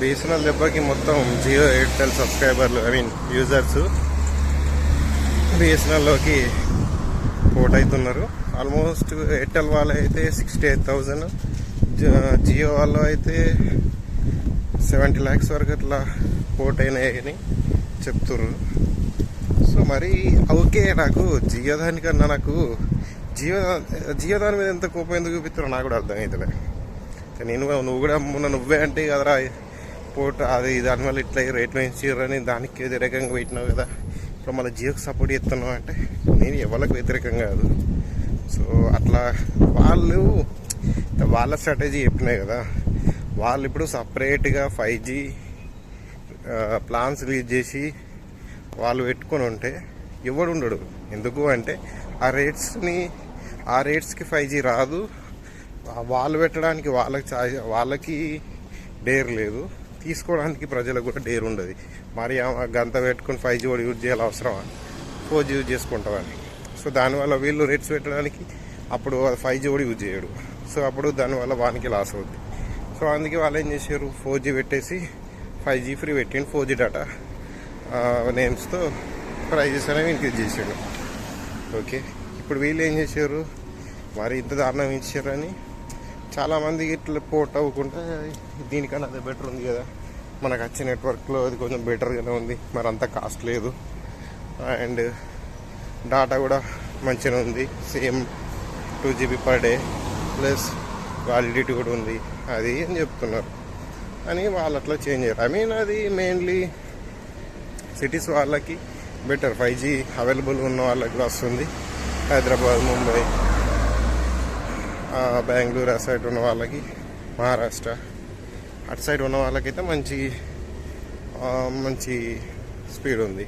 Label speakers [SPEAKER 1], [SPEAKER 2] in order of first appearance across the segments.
[SPEAKER 1] BSNL దెబ్బకి మొత్తం జియో ఎయిర్టెల్ సబ్స్క్రైబర్లు ఐ మీన్ యూజర్స్ బిఎస్ఎన్ఎల్లోకి పోట్ అవుతున్నారు ఆల్మోస్ట్ ఎయిర్టెల్ వాళ్ళు అయితే సిక్స్టీ ఎయిట్ థౌజండ్ జియో వాళ్ళు అయితే సెవెంటీ ల్యాక్స్ వరకు అట్లా పోట్ అయినాయని చెప్తుర్రు. సో మరి ఓకే నాకు జియో దానికన్నా నాకు జియో జియో దాని మీద ఎంత కోపం ఎందుకు చూపిస్తారో నాకు కూడా అర్థమవుతుంది నేను నువ్వు కూడా మొన్న నువ్వే అంటే కదరా సపోర్ట్ అది దానివల్ల ఇట్లా రేట్లు ఇచ్చిర్రని దానికి వ్యతిరేకంగా పెట్టినావు కదా. ఇప్పుడు మళ్ళీ జియోకి సపోర్ట్ చేస్తున్నావు అంటే నేను ఎవరికి వ్యతిరేకం కాదు. సో అట్లా వాళ్ళు వాళ్ళ స్ట్రాటజీ చెప్పినాయి కదా వాళ్ళు ఇప్పుడు సపరేట్గా ఫైవ్ జీ ప్లాన్స్ రిలీజ్ చేసి వాళ్ళు పెట్టుకొని ఉంటే ఎవడు ఉండడు. ఎందుకు అంటే ఆ రేట్స్ని ఆ రేట్స్కి ఫైవ్ జీ రాదు. వాళ్ళు పెట్టడానికి వాళ్ళకి వాళ్ళకి డేర్ లేదు. తీసుకోవడానికి ప్రజలకు కూడా డేర్ ఉండదు. మరి గంత పెట్టుకొని ఫైవ్ జీ కూడా యూజ్ చేయాలి అవసరమా? ఫోర్ జీ యూజ్ చేసుకుంటామని సో దానివల్ల వీళ్ళు రేట్స్ పెట్టడానికి అప్పుడు ఫైవ్ జీ కూడా యూజ్ చేయడు. సో అప్పుడు దానివల్ల వానికి లాస్ అవుద్ది. సో అందుకే వాళ్ళు ఏం చేశారు? ఫోర్ జీ పెట్టేసి ఫైవ్ జీ ఫ్రీ పెట్టిండు. ఫోర్ జీ డేటా నేమ్స్తో ప్రైజెస్ అనేవి ఇంక్రీజ్ చేసాడు. ఓకే ఇప్పుడు వీళ్ళు ఏం చేశారు? మరి ఇంత దారుణం ఇచ్చారని చాలామంది ఇట్లా పోర్ట్ అవ్వకుండా దీనికన్నా అదే బెటర్ ఉంది కదా. మనకు వచ్చే నెట్వర్క్లో అది కొంచెం బెటర్గానే ఉంది. మరి అంత కాస్ట్ లేదు. అండ్ డాటా కూడా మంచిగా ఉంది. Same two GB per day plus validity కూడా ఉంది. అది అని చెప్తున్నారు? అని వాళ్ళు అట్లా చేంజ్ చేయరు. ఐ మీన్ అది మెయిన్లీ సిటీస్ వాళ్ళకి బెటర్ ఫైవ్ జీ అవైలబుల్ ఉన్న వాళ్ళకి కూడా వస్తుంది. హైదరాబాద్ ముంబై బెంగళూరు ఆ సైడ్ ఉన్న వాళ్ళకి మహారాష్ట్ర అటు సైడ్ ఉన్న వాళ్ళకైతే మంచి మంచి స్పీడ్ ఉంది.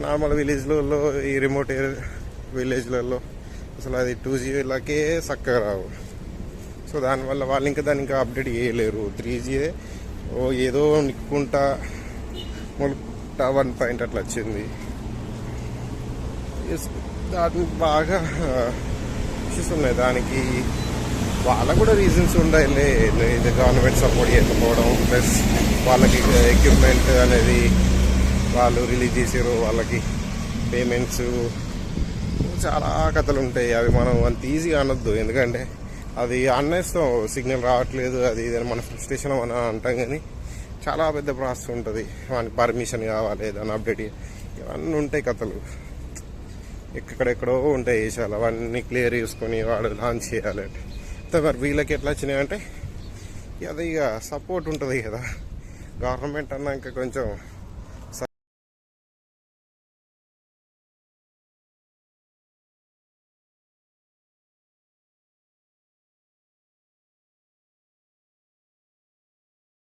[SPEAKER 1] నార్మల్ విలేజ్లలో ఈ రిమోట్ విలేజ్లలో అసలు అది టూ జీలకే చక్కగా రావు. సో దానివల్ల వాళ్ళు ఇంకా దాన్ని ఇంకా అప్డేట్ చేయలేరు. త్రీ జీ ఓ ఏదో నిక్కుంటా మొలుకుంటా వన్ పాయింట్ అట్లా వచ్చింది. దాని దానికి బాగా ఇష్యూస్ ఉన్నాయి. దానికి వాళ్ళకు కూడా రీజన్స్ ఉండాలి. ఇది గవర్నమెంట్ సపోర్ట్ చేయకపోవడం ప్లస్ వాళ్ళకి uh, ఎక్విప్మెంట్ అనేది వాళ్ళు రిలీజ్ చేసారు వాళ్ళకి పేమెంట్స్ చాలా కథలు ఉంటాయి. అవి మనం అంత ఈజీగా అనొద్దు. ఎందుకంటే అది అన్నేస్తాం సిగ్నల్ రావట్లేదు. అది ఇది అని మన ఫ్రస్ట్రేషన్ అని అంటాం కానీ చాలా పెద్ద ప్రాసెస్ ఉంటుంది. వానికి పర్మిషన్ కావాలి ఏదైనా అప్డేట్ ఇవన్నీ ఉంటాయి కథలు. ఎక్కడెక్కడో ఉంటాయి దేశాలు అవన్నీ క్లియర్ చేసుకొని వాడు లాంచ్ చేయాలంటే మరి వీళ్ళకి ఎట్లా వచ్చినాయంటే అది ఇక సపోర్ట్ ఉంటుంది కదా. గవర్నమెంట్ అన్నాక కొంచెం